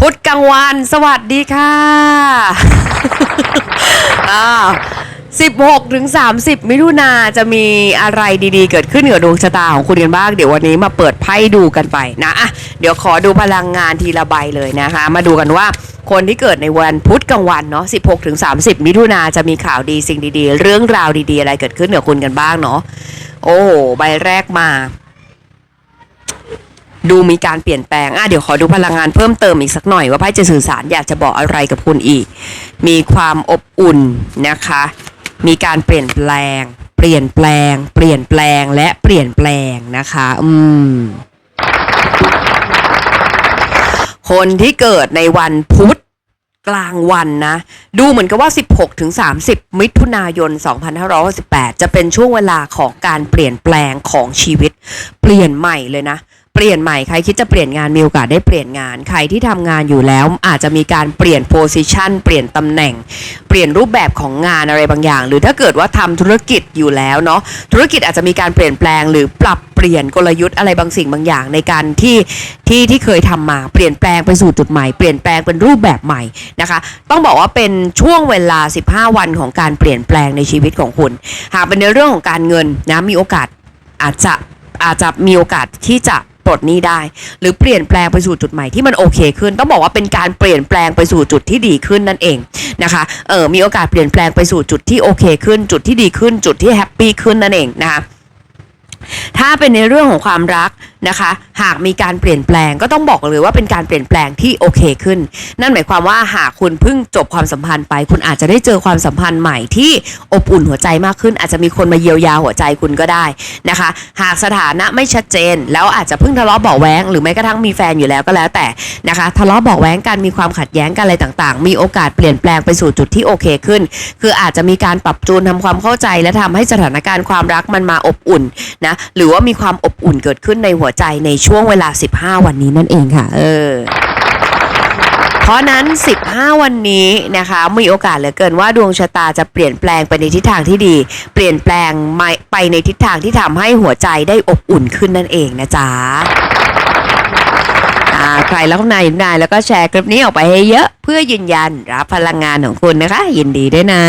พุธกลางวันสวัสดีค่ะอ่า16ถึง30 มิถุนาจะมีอะไรดีๆ เกิดขึ้นกับดวงชะตาของคุณกันบ้าง เดี๋ยววันนี้มาเปิดไพ่ดูกันไปนะอะเดี๋ยวขอดูพลังงานทีละใบเลยนะคะ มาดูกันว่าคนที่เกิดในวันพุธกลางวันเนาะ16ถึง30 มิถุนาจะมีข่าวดีสิ่งดีๆ เรื่องราวดีๆ อะไรเกิดขึ้นกับคุณกันบ้างเนาะโอ้โหใบแรกมา ดูมีการเปลี่ยนแปลงอะเดี๋ยวขอดูพลังงานเพิ่มเติมอีกสักหน่อยว่าไพ่จะสื่อสารอยากจะบอกอะไรกับคุณอีก มีความอบอุ่นนะคะ มีการเปลี่ยนแปลง เปลี่ยนแปลง เปลี่ยนแปลงและเปลี่ยนแปลงนะคะ อืม คนที่เกิดในวันพุธกลางวันนะ ดูเหมือนกับว่า 16 ถึง 30 มิถุนายน 2568 จะเป็นช่วงเวลาของการเปลี่ยนแปลงของชีวิต เปลี่ยนใหม่เลยนะ เปลี่ยนใหม่ใครคิดจะเปลี่ยนงานมีโอกาสได้เปลี่ยนงาน ใครที่ทำงานอยู่แล้วอาจจะมีการเปลี่ยนโพสิชันเปลี่ยนตำแหน่ง เปลี่ยนรูปแบบของงานอะไรบางอย่าง หรือถ้าเกิดว่าทำธุรกิจอยู่แล้วเนาะธุรกิจอาจจะมีการเปลี่ยนแปลง หรือปรับเปลี่ยนกลยุทธ์อะไรบางสิ่งบางอย่างในการที่ที่ที่เคยทำมาเปลี่ยนแปลงไปสู่จุดใหม่เปลี่ยนแปลงเป็นรูปแบบใหม่นะคะ ต้องบอกว่าเป็นช่วงเวลา 15 วันของการเปลี่ยนแปลงในชีวิตของคุณ หากเป็นในเรื่องของการเงินนะมีโอกาสอาจจะอาจจะมีโอกาสที่จะ ลดหนี้ได้ หรือเปลี่ยนแปลงไปสู่จุดใหม่ที่มันโอเคขึ้น ต้องบอกว่าเป็นการเปลี่ยนแปลงไปสู่จุดที่ดีขึ้นนั่นเองนะคะเออมีโอกาสเปลี่ยนแปลงไปสู่จุดที่โอเคขึ้น จุดที่ดีขึ้นจุดที่แฮปปี้ขึ้นนั่นเองนะคะ ถ้าเป็นในเรื่องของความรักนะคะ หากมีการเปลี่ยนแปลงก็ต้องบอกเลยว่าเป็นการเปลี่ยนแปลงที่โอเคขึ้น นั่นหมายความว่าหากคุณเพิ่งจบความสัมพันธ์ไป คุณอาจจะได้เจอความสัมพันธ์ใหม่ที่อบอุ่นหัวใจมากขึ้น อาจจะมีคนมาเยียวยาหัวใจคุณก็ได้นะคะ หากสถานะไม่ชัดเจน แล้วอาจจะเพิ่งทะเลาะเบาแวงหรือแม้กระทั่งมีแฟนอยู่แล้วก็แล้วแต่นะคะ ทะเลาะเบาแวงกันมีความขัดแย้งกันอะไรต่างๆ มีโอกาสเปลี่ยนแปลงไปสู่จุดที่โอเคขึ้น คืออาจจะมีการปรับจูนทำความเข้าใจ และทำให้สถานการณ์ความรักมันมาอบอุ่นนะหรือว่ามีความอบอุ่นเกิดขึ้นในหัวใจในช่วงเวลา 15 วันนี้นั่นเองค่ะ เออ เพราะนั้น 15 วันนี้นะคะ มีโอกาสเหลือเกินว่าดวงชะตาจะเปลี่ยนแปลงไปในทิศทางที่ดี เปลี่ยนแปลงไปในทิศทางที่ทำให้หัวใจได้อบอุ่นขึ้นนั่นเองนะจ๊ะอ่าใครแล้วก็นายนายแล้วก็แชร์คลิปนี้ออกไปให้เยอะ เพื่อยืนยันรับพลังงานของคุณนะคะ ยินดีด้วยนะ